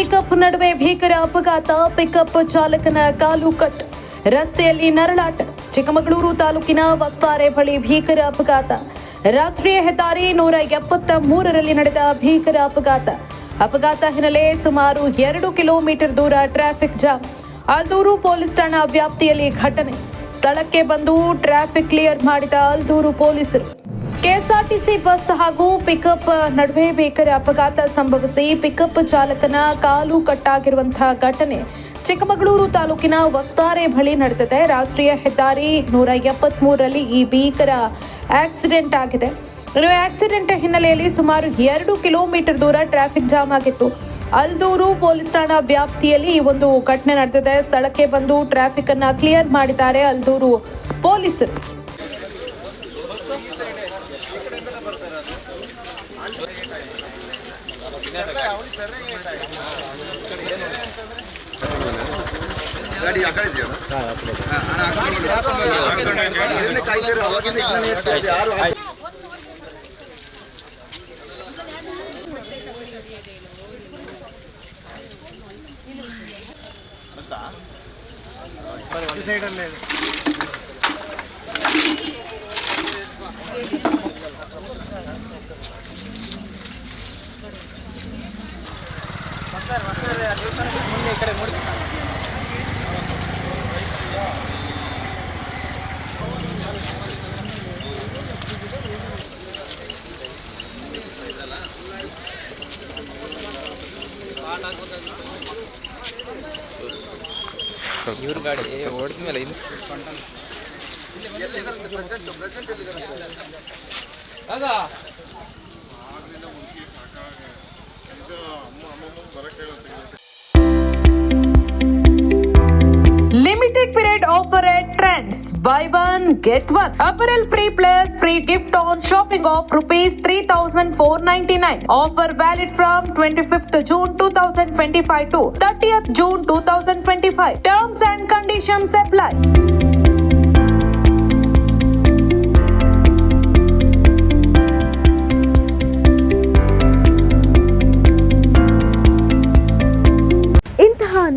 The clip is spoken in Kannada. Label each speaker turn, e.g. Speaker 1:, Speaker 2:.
Speaker 1: ಪಿಕಪ್ ನಡುವೆ ಭೀಕರ ಅಪಘಾತ. ಪಿಕಪ್ ಚಾಲಕನ ಕಾಲು ಕಟ್. ರಸ್ತೆಯಲ್ಲಿ ನರಳಾಟ. ಚಿಕ್ಕಮಗಳೂರು ತಾಲೂಕಿನ ವಸ್ತಾರೆ ಬಳಿ ಭೀಕರ ಅಪಘಾತ. ರಾಷ್ಟ್ರೀಯ ಹೆದ್ದಾರಿ ನೂರ ಎಪ್ಪತ್ತ ಮೂರರಲ್ಲಿ ನಡೆದ ಭೀಕರ ಅಪಘಾತ. ಅಪಘಾತ ಹಿನ್ನೆಲೆ ಸುಮಾರು ಎರಡು ಕಿಲೋಮೀಟರ್ ದೂರ ಟ್ರಾಫಿಕ್ ಜಾಮ್. ಆಲ್ದೂರು ಪೊಲೀಸ್ ಠಾಣಾ ವ್ಯಾಪ್ತಿಯಲ್ಲಿ ಘಟನೆ. ಸ್ಥಳಕ್ಕೆ ಬಂದು ಟ್ರಾಫಿಕ್ ಕ್ಲಿಯರ್ ಮಾಡಿದ ಆಲ್ದೂರು ಪೊಲೀಸರು. ಕೆಎಸ್ಆರ್ಟಿಸಿ ಬಸ್ ಹಾಗೂ ಪಿಕಪ್ ನಡುವೆ ಭೀಕರ ಅಪಘಾತ ಸಂಭವಿಸಿ ಪಿಕಪ್ ಚಾಲಕನ ಕಾಲು ಕಟ್ಟಾಗಿರುವಂತಹ ಘಟನೆ ಚಿಕ್ಕಮಗಳೂರು ತಾಲೂಕಿನ ವಕ್ತಾರೆ ಬಳಿ ನಡೆದಿದೆ. ರಾಷ್ಟ್ರೀಯ ಹೆದ್ದಾರಿ ನೂರ ಎಪ್ಪತ್ಮೂರರಲ್ಲಿ ಈ ಭೀಕರ ಆಕ್ಸಿಡೆಂಟ್ ಆಗಿದೆ. ಆಕ್ಸಿಡೆಂಟ್ ಹಿನ್ನೆಲೆಯಲ್ಲಿ ಸುಮಾರು ಎರಡು ಕಿಲೋಮೀಟರ್ ದೂರ ಟ್ರಾಫಿಕ್ ಜಾಮ್ ಆಗಿತ್ತು. ಅಲ್ದೂರು ಪೊಲೀಸ್ ಠಾಣಾ ವ್ಯಾಪ್ತಿಯಲ್ಲಿ ಈ ಒಂದು ಘಟನೆ ನಡೆದಿದೆ. ಸ್ಥಳಕ್ಕೆ ಬಂದು ಟ್ರಾಫಿಕ್ ಅನ್ನ ಕ್ಲಿಯರ್ ಮಾಡಿದ್ದಾರೆ ಅಲ್ದೂರು ಪೊಲೀಸರು.
Speaker 2: ಗಾಡಿ ಆ ಕಡೆ ಇದೆಯಾ ಹಾ, ಅಣ್ಣ, ಆ ಕಡೆ ನೋಡಿ. ಇದನ್ನೇ ಕಾಯ್ತಿರೋ, ಅವಾಗಿಂದ ಇದನ್ನೇ ಇರ್ತಾ ಇದೆ, ಯಾರು
Speaker 3: ಇವ್ರ ಗಾಡಿ ಹೊಡೆದ್ಮೇಲೆ ಇದು
Speaker 2: ಎಲ್ಲಿದ್ದಾರೆ present present
Speaker 1: Limited period offer at Trends. Buy one, get one. Apparel free plus free gift on shopping of rupees 3499. Offer valid from 25th June 2025 to 30th June 2025. Terms and conditions apply.